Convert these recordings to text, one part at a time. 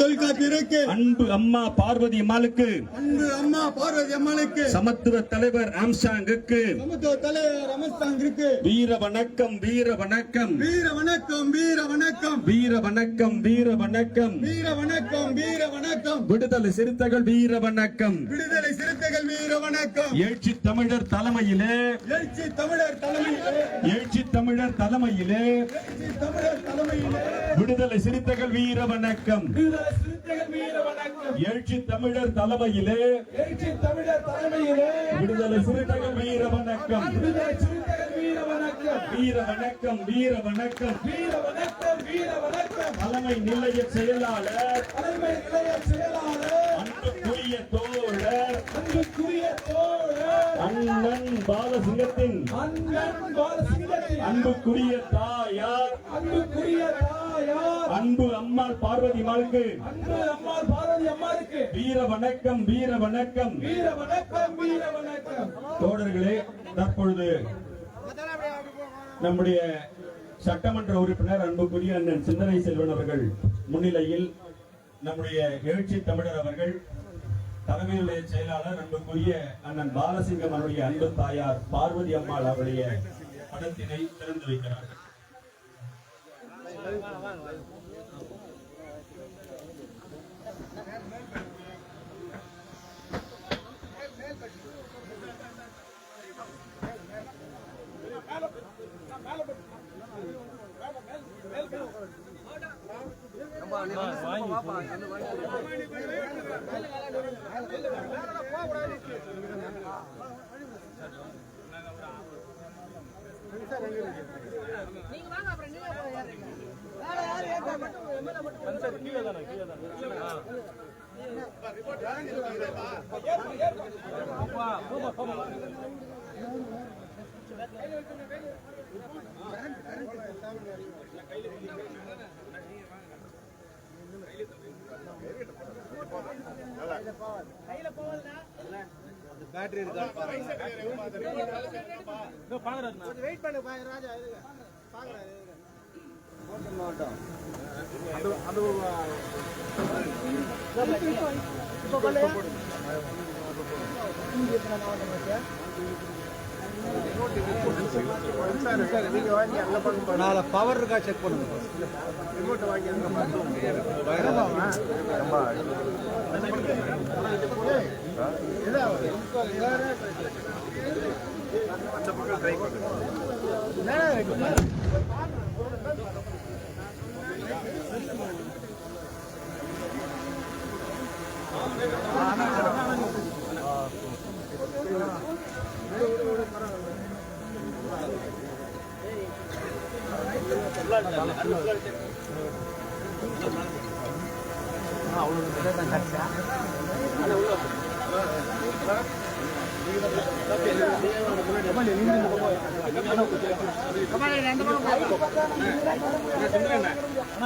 தொல்காப்பியருக்கு அன்பு அம்மா பார்வதி அம்மாளுக்கு. அன்பு அம்மா பார்வதி அம்மனுக்கு சமத்துவ தலைவர் ஆம்சாங்குக்கு சமத்துவ தலைவர் ரமஸ்தாங்கிற்கு வீர வணக்கம் வீர வணக்கம். வீர வணக்கம் வீர வணக்கம். வீர வணக்கம் வீர வணக்கம். வீர வணக்கம் வீர வணக்கம். விடுதலை சிறுத்தைகள் வீர வணக்கம். விடுதலை சிறுத்தைகள் வீர வணக்கம். எழுச்சி தமிழர் தலைமையிலே. எழுச்சி தமிழர் தலைமையிலே. எழுச்சி தமிழர் தலைமையிலே. தமிழர் தலைமையிலே. விடுதலை சிறுத்தைகள் வீர வணக்கம். விடுதலை சிறுத்தைகள் வீர வணக்கம் எழுச்சி தமிழர் தலைமையிலே எழுச்சி தமிழர் தலைமையிலே விடுதலை சிறுத்தைகள் வீர வணக்கம். விடுதலை சிறுத்தைகள் வீர வணக்கம். வீர வணக்கம் வீர வணக்கம். வீர வணக்கம் வீர வணக்கம். தலைமை நிலைய செயலாளர் தலைமை நிலைய செயலாளர் அன்புக்குரிய தோழர். அன்புக்குரிய தோழர். அண்ணன் பாலசிங்கத்தின். அண்ணன் பாலசிங்கத்தின். அன்புக்குரிய தாயார். அன்புக்குரிய தாயார். அன்பு அம்மாள் பார்வதி மாளுக்கு அன்பு அம்மாள் பாரதி அம்மாளுக்கு. வீர வணக்கம் வீர வணக்கம். வீர வணக்கம் வீர வணக்கம். தோழர்களே தற்பொழுது நம்முடைய சட்டமன்ற உறுப்பினர் அன்புக்குரிய அண்ணன் சிந்தனை செல்வன் அவர்கள் முன்னிலையில் நம்முடைய எழுச்சி தமிழர் அவர்கள் தலைமை நிலைய செயலாளர் அன்புக்குரிய அண்ணன் பாலசிங்கம் அவருடைய அன்பு தாயார் பார்வதி அம்மாள் அவருடைய படத்தினை திறந்து வைக்கிறார்கள். நீங்க வாங்க அப்புறம் நீங்க வேற யார் ஏத்தா மட்டும் எம்எல்ஏ மட்டும் சார் கீழே தான கீழே தான ரிப்போர்ட் யாரும் இல்ல பா பா பா பேட்டரி இருக்கா பாக்குறாரு வெயிட் பண்ணு ராஜா இருங்க பாக்குறாரு மாவட்டம் அது இப்போ நாலு பவர் இருக்கா செக் பண்ணுங்க. பண்ணுங்க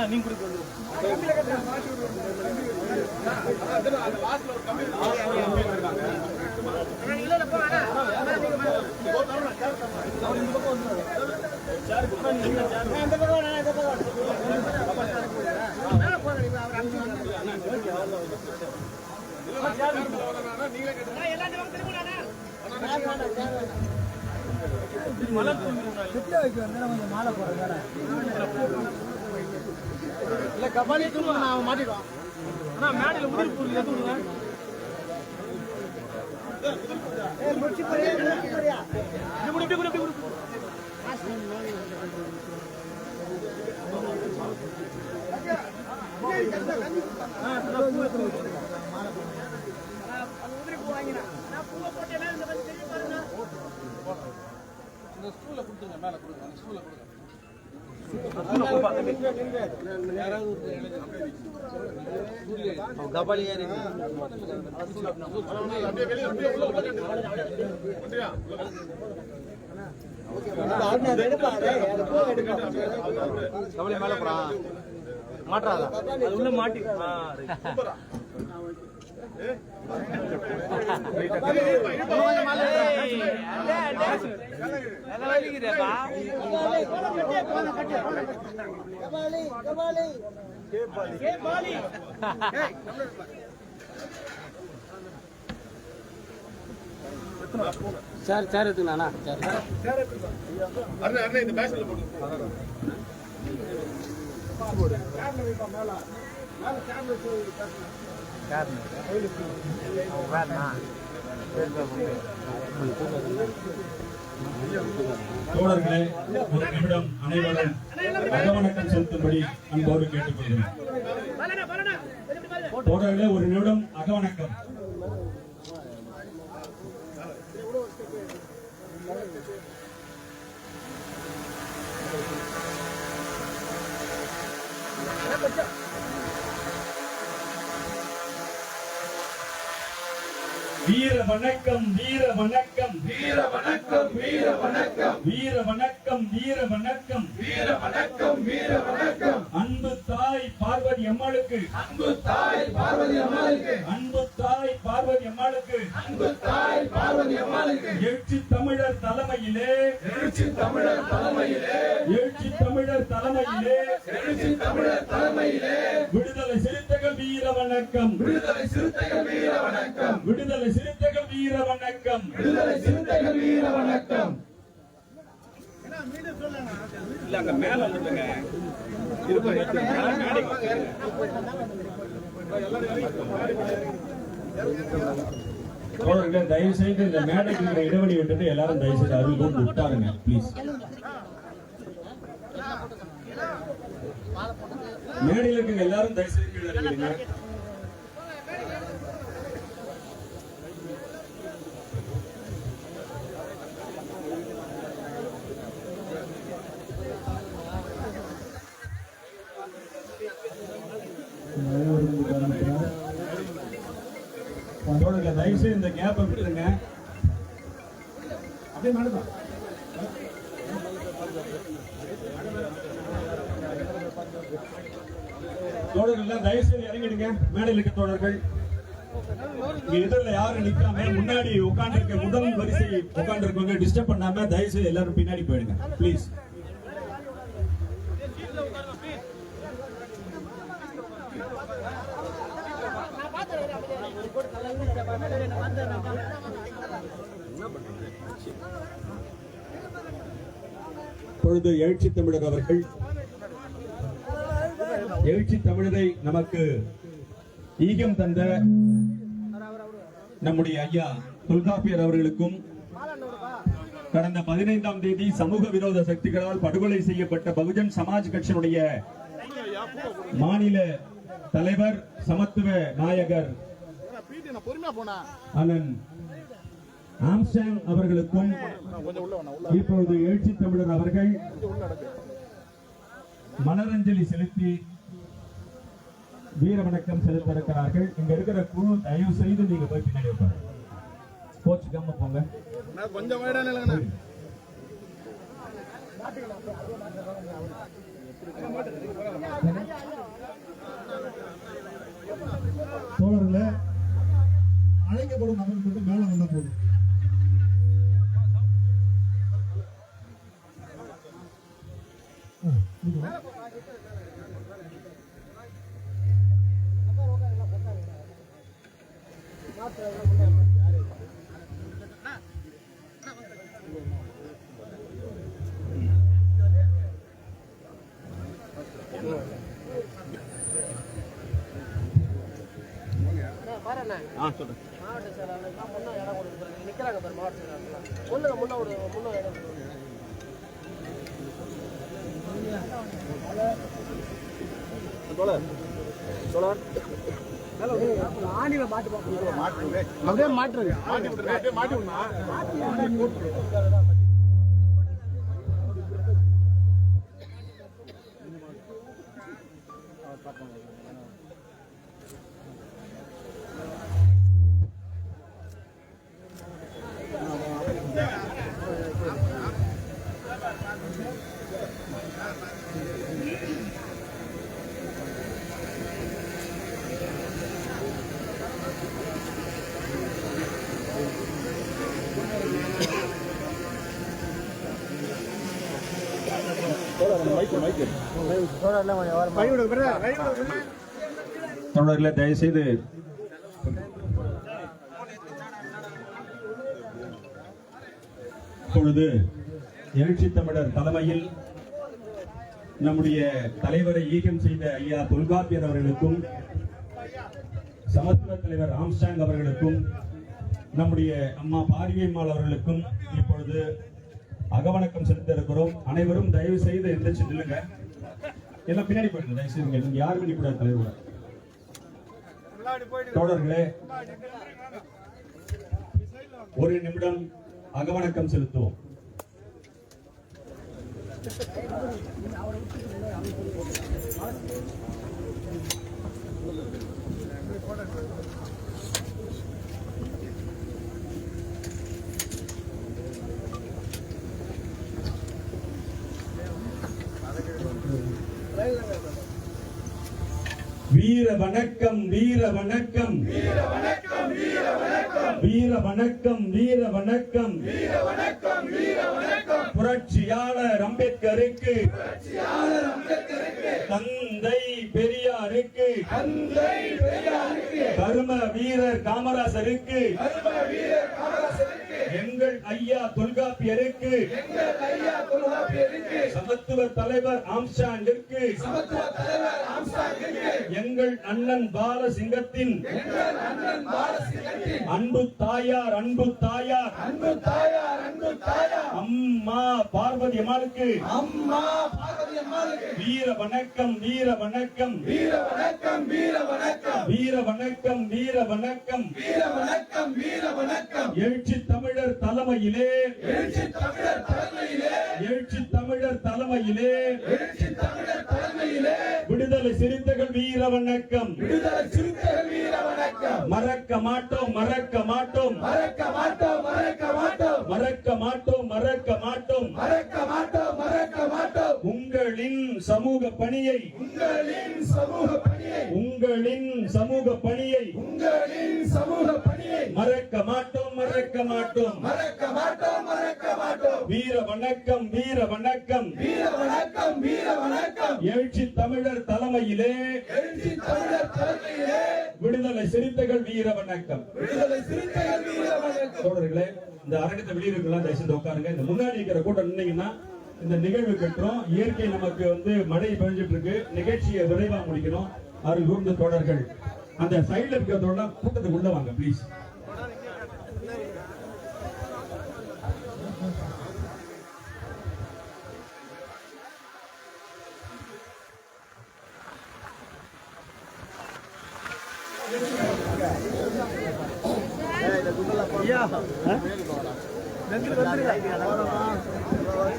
நீங்க மாலை போடுறேன். இல்ல இந்த ஸ்கூல்ல கொடுத்துருங்க கபாலி மேல போறான் மாட்டாதா அது உள்ள மாட்டி சார் சார் எடுத்துங்கண்ணா சார். அண்ணா அண்ணா இந்த தோழர்களே ஒரு நிமிடம் அனைவரும் அகவணக்கம் செலுத்தும்படி அன்போடு கேட்டுக்கொள்கிறேன். தோழர்களே ஒரு நிமிடம் அகவணக்கம் வீர வணக்கம் வீர வணக்கம். வீர வணக்கம் வீர வணக்கம். வீர வணக்கம் வீர வணக்கம். வீர வணக்கம் வீர வணக்கம். அன்பு தாய் பார்வதி அம்மாளுக்கு. அன்பு தாய் பார்வதி அம்மாளுக்கு. அன்பு தலைமையிலே எழுச்சி தமிழர் தலைமையிலே எழுச்சி தமிழர் தலைமையிலே எழுச்சி தமிழர் தலைமையிலே விடுதலை சிறுத்தைகள் வீர வணக்கம். விடுதலை சிறுத்தைகள் வீர வணக்கம். விடுதலை சிறுத்தைகள் வீர வணக்கம். விடுதலை சிறுத்தைகள் வீர வணக்கம். தோழர்களே தயவு செய்து இந்த மேடைக்கு இருக்கிற இடைவெளி விட்டுட்டு எல்லாரும் தயவு செய்து அருள் கூர்ந்து விட்டாருங்க ப்ளீஸ் மேடையில் இருக்கிற எல்லாரும் தயவு செய்து கீழே இந்த கேப்பை விட்டுருங்க. அப்படியே மேடம் தோழர்கள் தயவு செய்து இறங்கிடுங்க. மேடையில் இருக்க தோழர்கள். எதிரில் யாரும் நிக்காம முன்னாடி உட்காந்துருக்க முதல் வரிசை உட்காந்துருக்கவங்க டிஸ்டர்ப் பண்ணாம தயவு செய்து எல்லாரும் பின்னாடி போயிடுங்க. ப்ளீஸ் பொழுது எழுச்சி தமிழர் அவர்கள். எழுச்சி தமிழரை நமக்கு ஈகம் தந்த நம்முடைய ஐயா தொல்காப்பியர் அவர்களுக்கும் கடந்த பதினைந்தாம் தேதி சமூக விரோத சக்திகளால் படுகொலை செய்யப்பட்ட பகுஜன் சமாஜ் கட்சியினுடைய மாநில தலைவர் சமத்துவ நாயகர் அண்ணன் ஆம்ஸ்டாங் அவர்களுக்கும் இப்பொழுது எழுச்சி தமிழர் அவர்கள் மலரஞ்சலி செலுத்தி வீர வணக்கம் செலுத்த இருக்கிறார்கள் இங்க இருக்கிற குழு தயவு செய்து நீங்க போய் பின்னாடி உட்காருங்க. கோச்சுக்காம போங்க. கொஞ்சம் தோழர்களே அழைக்கப்படும் நபர் மட்டும் மேல வந்தா போதும். பாருண்ணே மாவட்ட செயலாளர்லாம் முன்னே இடம் கொடுக்குறாங்க நிற்கிறாங்க பாரு மாவட்ட செயலாளர்லாம் சொல்லுங்க முன்ன ஒரு முன்ன இடம் மாட்டு மாட்டுறது மாட்டி விட்டுருங்க மாட்டி விடணும் வழி தயவுசெய்து இப்பொழுது எழுச்சி தமிழர் தலைமையில் நம்முடைய தலைவரை ஈகம் செய்த ஐயா தொல்காப்பியர் அவர்களுக்கும் சமத்துவ தலைவர் ஆம்ஸ்டாங் அவர்களுக்கும் நம்முடைய அம்மா பாரியம்மாள் அவர்களுக்கும் இப்பொழுது அகவணக்கம் செலுத்த இருக்கிறோம் அனைவரும் தயவு செய்து எந்திரிச்சு நில்லுங்க. எல்லாம் பின்னாடி போயிடுங்க. தயவு செய்து நீங்க யாருமே நிக்கூடாது தலைவர்? தோழர்களே ஒரு நிமிடம் அகவணக்கம் செலுத்துவோம். வீர வணக்கம் வீர வணக்கம். வீர வணக்கம் வீர வணக்கம். வீர வணக்கம் வீர வணக்கம் வீர வணக்கம் வீர வணக்கம் புரட்சியாளர் அம்பேத்கருக்கு. புரட்சியாளர் அம்பேத்கருக்கு தந்தை பெரியாருக்கு. தந்தை பெரியாருக்கு கர்ம வீரர் காமராசருக்கு கர்ம வீரர் காமராசருக்கு. எங்கள் ஐயா தொல்காப்பியருக்கு. எங்கள் ஐயா தொல்காப்பியருக்கு. சமத்துவ தலைவர் ஆம்ஸ்டாங்கிற்கு சமத்துவ தலைவர் ஆம்ஸ்டாங்கிற்கு எங்கள் அண்ணன் பாலசிங்கத்தின். எங்கள் அண்ணன் பாலசிங்கத்தின். அன்பு தாயார் அன்பு தாயார். அன்பு தாயார் அன்பு தாயார். அம்மா பார்வதி அம்மாளுக்கு. அம்மா பார்வதி அம்மாளுக்கு. வீர வணக்கம் வீர வணக்கம். வீர வணக்கம் வீர வணக்கம். வீர வணக்கம் வீர வணக்கம். வீர வணக்கம் வீர வணக்கம். எழுச்சி தமிழர் தமிழர் தலைமையிலே. எழுச்சி தமிழர் தலைமையிலே. எழுச்சி தமிழர் தலைமையிலே. விடுதலை சிறுத்தைகள் வீர வணக்கம். விடுதலை சிறுத்தைகள் வீர வணக்கம். மறக்க மாட்டோம் மறக்க மாட்டோம். மறக்க மாட்டோம் மறக்க மாட்டோம். மறக்க மாட்டோம் மறக்க மாட்டோம். மறக்க மாட்டோம். உங்களின் சமூக பணியை உங்களின் சமூக பணியை உங்களின் சமூக பணியை உங்களின் சமூக பணியை மறக்க மாட்டோம் மறக்க மாட்டோம். மறக்க மாட்டோம் மறக்க மாட்டோம். வீர வணக்கம் வீர வணக்கம். வீர வணக்கம் வீர வணக்கம். எழுச்சி தமிழர் தலைமையிலே எழுச்சி தமிழர் தலைமையிலே விடுதலை சிறுத்தைகள் வீர வணக்கம். விடுதலை சிறுத்தைகள் வீர வணக்கம். தோழர்களே இந்த அரங்கத்தை வெளியிருக்கலாம் தயவுசெய்து உட்காருங்க. இந்த முன்னாடி இருக்கிற கூட்டம் நின்னீங்கன்னா இந்த நிகழ்வு கட்டுறோம். இயற்கை நமக்கு வந்து மழை பெஞ்சிட்டு இருக்கு நிகழ்ச்சியை விரைவா முடிக்கணும். அருள் கூர்ந்த தோழர்கள். அந்த சைடுல இருக்கிறதோட கூட்டத்துக்கு உள்ள வாங்க ப்ளீஸ்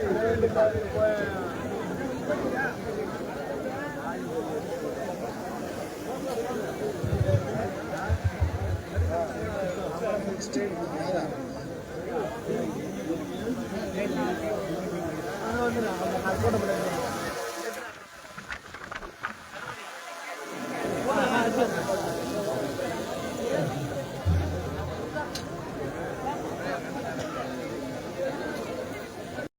Thank you.